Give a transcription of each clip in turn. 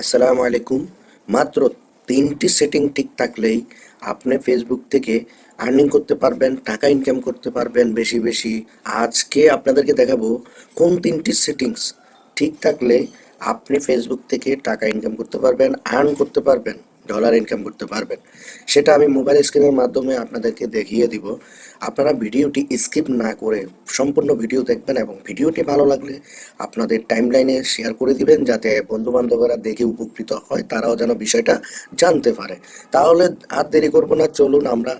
আসসালামু আলাইকুম। মাত্র তিনটি সেটিং ঠিক থাকলেই আপনি ফেসবুক থেকে আর্নিং করতে পারবেন, টাকা ইনকাম করতে পারবেন বেশি বেশি। আজকে আপনাদেরকে দেখাবো কোন তিনটি সেটিংস ঠিক থাকলে আপনি ফেসবুক থেকে টাকা ইনকাম করতে পারবেন আর্ন করতে পারবেন। ডলার ইনকাম করতে পারবেন। সেটা আমি মোবাইল স্ক্রিনের মাধ্যমে আপনাদেরকে দেখিয়ে দিব। আপনারা ভিডিওটি স্কিপ না করে সম্পূর্ণ ভিডিও দেখবেন এবং ভিডিওটি ভালো লাগলে আপনাদের টাইমলাইনে শেয়ার করে দিবেন যাতে বন্ধু বান্ধবরা দেখে উপকৃত হয়, তারাও যেন বিষয়টা জানতে পারে। তাহলে আর দেরি করব না, চলুন আমরা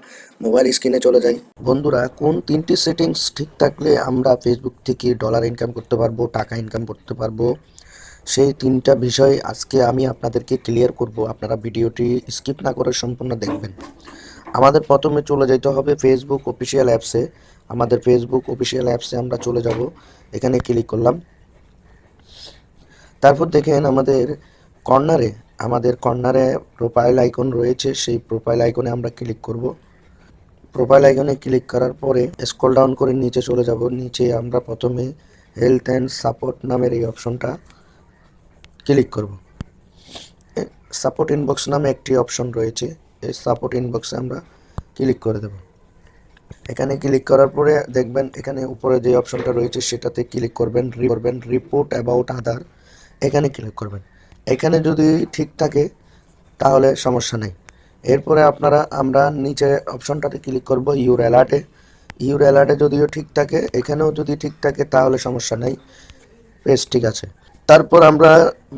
মোবাইল স্ক্রিনে চলে যাই। বন্ধুরা, কোন তিনটি সেটিংস ঠিক থাকলে আমরা ফেসবুক থেকে ডলার ইনকাম করতে পারব, টাকা ইনকাম করতে পারব? সেই তিনটা বিষয় আজকে আমি আপনাদেরকে ক্লিয়ার করব। আপনারা ভিডিওটি স্কিপ না করে সম্পূর্ণ দেখবেন। আমাদের প্রথমে চলে যেতে হবে ফেসবুক অফিসিয়াল অ্যাপসে আমাদের ফেসবুক অফিসিয়াল অ্যাপসে আমরা চলে যাব। এখানে ক্লিক করলাম। তারপর দেখেন আমাদের কর্নারে আমাদের কর্নারে প্রোফাইল আইকন রয়েছে। সেই প্রোফাইল আইকনে আমরা ক্লিক করব। প্রোফাইল আইকনে ক্লিক করার পরে স্ক্রল ডাউন করে নিচে চলে যাব। নিচে আমরা প্রথমে হেলথ অ্যান্ড সাপোর্ট নামের এই অপশনটা ক্লিক করব। সাপোর্ট ইনবক্স নামে একটি অপশন রয়েছে। এই সাপোর্ট ইনবক্সে আমরা ক্লিক করে দেব। এখানে ক্লিক করার পরে দেখবেন এখানে উপরে যে অপশনটা রয়েছে সেটাতে ক্লিক করবেন করবেন রিপোর্ট অ্যাবাউট আদার এখানে ক্লিক করবেন। এখানে যদি ঠিক থাকে, তাহলে সমস্যা নেই। এরপরে আপনারা, আমরা নিচে অপশনটাতে ক্লিক করব ইউর অ্যালার্টে ইউর অ্যালার্টে যদিও ঠিক থাকে, এখানেও যদি ঠিক থাকে, তাহলে সমস্যা নেই। বেশ, ঠিক আছে। তারপর আমরা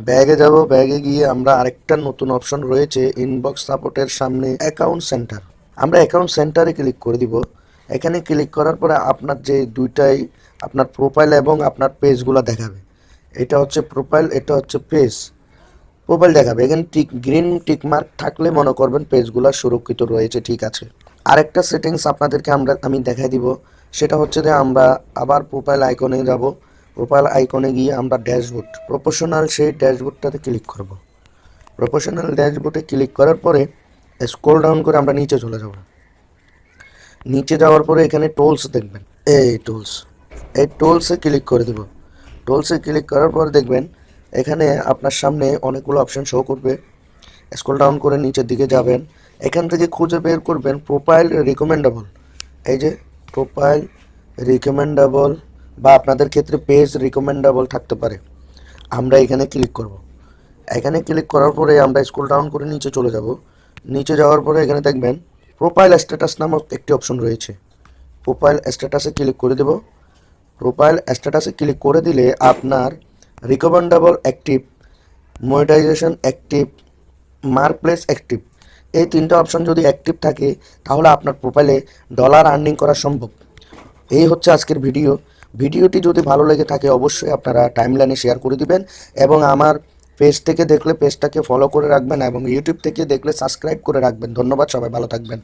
ব্যাগে যাব, ব্যাগে গিয়ে আমরা আরেকটা নতুন অপশন রয়েছে ইনবক্স সাপোর্টের সামনে অ্যাকাউন্ট সেন্টার আমরা অ্যাকাউন্ট সেন্টারে ক্লিক করে দিব। এখানে ক্লিক করার পরে আপনার যে দুইটাই আপনার প্রোফাইল এবং আপনার পেজগুলো দেখাবে। এটা হচ্ছে প্রোফাইল এটা হচ্ছে পেজ প্রোফাইল দেখাবে। এখানে টিক গ্রিন টিক মার্ক থাকলে মনে করবেন পেজগুলো সুরক্ষিত রয়েছে, ঠিক আছে। আরেকটা সেটিংস আপনাদেরকে আমরা, আমি দেখাই দিব। সেটা হচ্ছে যে আমরা আবার প্রোফাইল আইকনে যাব। প্রোফাইল আইকনে গিয়ে আমরা ড্যাশবোর্ড প্রফেশনাল সেই ড্যাশবোর্ডটাতে ক্লিক করব। প্রফেশনাল ড্যাশবোর্ডে ক্লিক করার পরে স্ক্রল ডাউন করে আমরা নিচে চলে যাব। নিচে যাওয়ার পরে এখানে টোলস দেখবেন। এই টোলস এই টোলসে ক্লিক করে দেব। টোলসে ক্লিক করার পর দেখবেন এখানে আপনার সামনে অনেকগুলো অপশন শো করবে। স্ক্রল ডাউন করে নিচের দিকে যাবেন। এখান থেকে খুঁজে বের করবেন প্রোফাইল রিকমেন্ডেবল এই যে প্রোফাইল রিকমেন্ডেবল বা আপনাদের ক্ষেত্রে পেজ রিকমেন্ডেবল থাকতে পারে। আমরা এখানে ক্লিক করব। এখানে ক্লিক করার পরে আমরা স্কুল ডাউন করে নিচে চলে যাব। নিচে যাওয়ার পরে এখানে দেখবেন প্রোফাইল স্ট্যাটাস নামক একটি অপশন রয়েছে। প্রোফাইল স্ট্যাটাসে ক্লিক করে দেব। প্রোফাইল স্ট্যাটাসে ক্লিক করে দিলে আপনার recommendable active monetisation active mark place active এই তিনটা অপশন যদি অ্যাক্টিভ থাকে, তাহলে আপনার প্রোফাইলে ডলার আর্নিং করা সম্ভব। এই হচ্ছে আজকের ভিডিও ভিডিওটি যদি ভালো লেগে থাকে, অবশ্যই আপনারা টাইমলাইনে শেয়ার করে দিবেন এবং আমার পেজ থেকে দেখলে পেজটাকে ফলো করে রাখবেন এবং ইউটিউব থেকে দেখলে সাবস্ক্রাইব করে রাখবেন। ধন্যবাদ, সবাই ভালো থাকবেন।